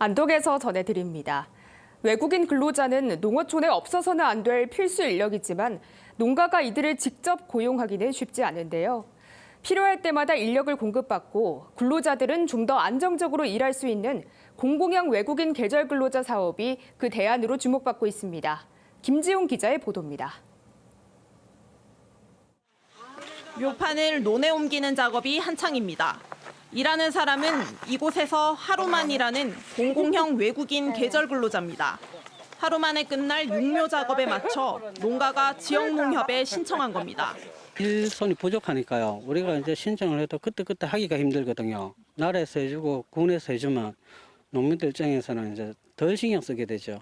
안동에서 전해드립니다. 외국인 근로자는 농어촌에 없어서는 안 될 필수 인력이지만 농가가 이들을 직접 고용하기는 쉽지 않은데요. 필요할 때마다 인력을 공급받고 근로자들은 좀 더 안정적으로 일할 수 있는 공공형 외국인 계절 근로자 사업이 그 대안으로 주목받고 있습니다. 김지용 기자의 보도입니다. 묘판을 논에 옮기는 작업이 한창입니다. 일하는 사람은 이곳에서 하루만 일하는 공공형 외국인 계절 근로자입니다. 하루 만에 끝날 육묘 작업에 맞춰 농가가 지역농협에 신청한 겁니다. 일손이 부족하니까요. 우리가 이제 신청을 해도 그때그때 하기가 힘들거든요. 나라에서 해주고 군에서 해주면 농민들 입장에서는 이제 덜 신경 쓰게 되죠.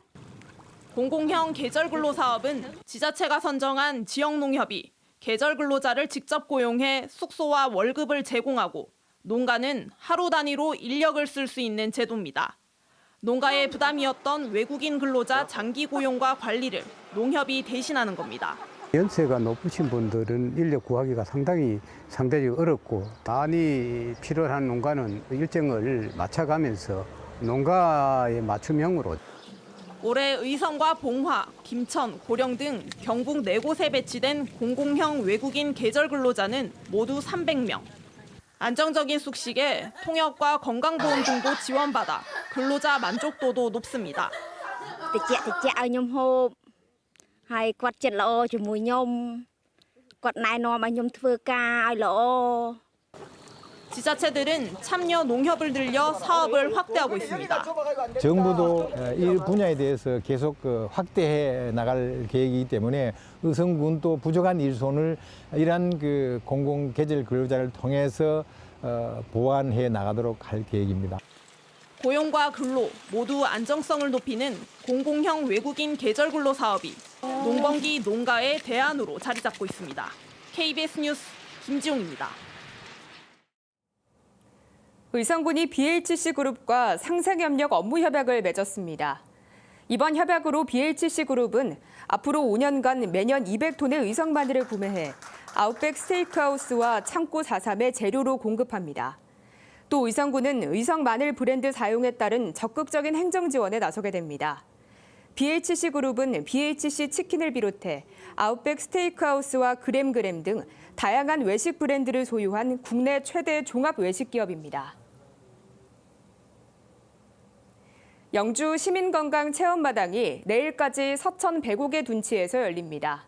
공공형 계절 근로 사업은 지자체가 선정한 지역 농협이 계절 근로자를 직접 고용해 숙소와 월급을 제공하고 농가는 하루 단위로 인력을 쓸 수 있는 제도입니다. 농가의 부담이었던 외국인 근로자 장기 고용과 관리를 농협이 대신하는 겁니다. 연세가 높으신 분들은 인력 구하기가 상당히 상대적으로 어렵고 많이 필요한 농가는 일정을 맞춰가면서 농가의 맞춤형으로 올해 의성과 봉화, 김천, 고령 등 경북 네 곳에 배치된 공공형 외국인 계절 근로자는 모두 300명. 안정적인 숙식에 통역과 건강보험 등도 지원받아 근로자 만족도도 높습니다. 지자체들은 참여 농협을 늘려 사업을 확대하고 있습니다. 정부도 어, 이 분야에 대해서 계속 그 확대해 나갈 계획이기 때문에 의성군도 부족한 일손을 이러한 그 공공 계절 근로자를 통해서 어, 보완해 나가도록 할 계획입니다. 고용과 근로 모두 안정성을 높이는 공공형 외국인 계절 근로 사업이 농번기 농가의 대안으로 자리 잡고 있습니다. KBS 뉴스 김지용입니다. 의성군이 BHC 그룹과 상생협력 업무 협약을 맺었습니다. 이번 협약으로 BHC 그룹은 앞으로 5년간 매년 200톤의 의성 마늘을 구매해 아웃백 스테이크하우스와 창고 4삼의 재료로 공급합니다. 또 의성군은 의성 마늘 브랜드 사용에 따른 적극적인 행정 지원에 나서게 됩니다. BHC 그룹은 BHC 치킨을 비롯해 아웃백 스테이크하우스와 그램그램 등 다양한 외식 브랜드를 소유한 국내 최대 종합 외식 기업입니다. 영주 시민건강 체험마당이 내일까지 서천 배곡의 둔치에서 열립니다.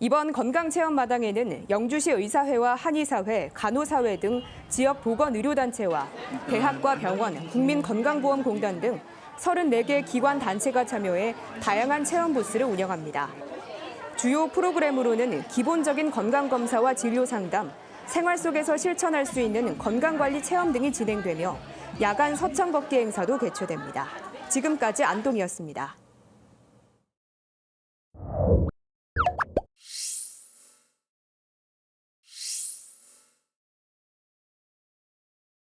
이번 건강체험마당에는 영주시 의사회와 한의사회, 간호사회 등 지역 보건의료단체와 대학과 병원, 국민건강보험공단 등 34개 기관 단체가 참여해 다양한 체험 부스를 운영합니다. 주요 프로그램으로는 기본적인 건강검사와 진료 상담, 생활 속에서 실천할 수 있는 건강관리 체험 등이 진행되며 야간 서천 걷기 행사도 개최됩니다. 지금까지 안동이었습니다.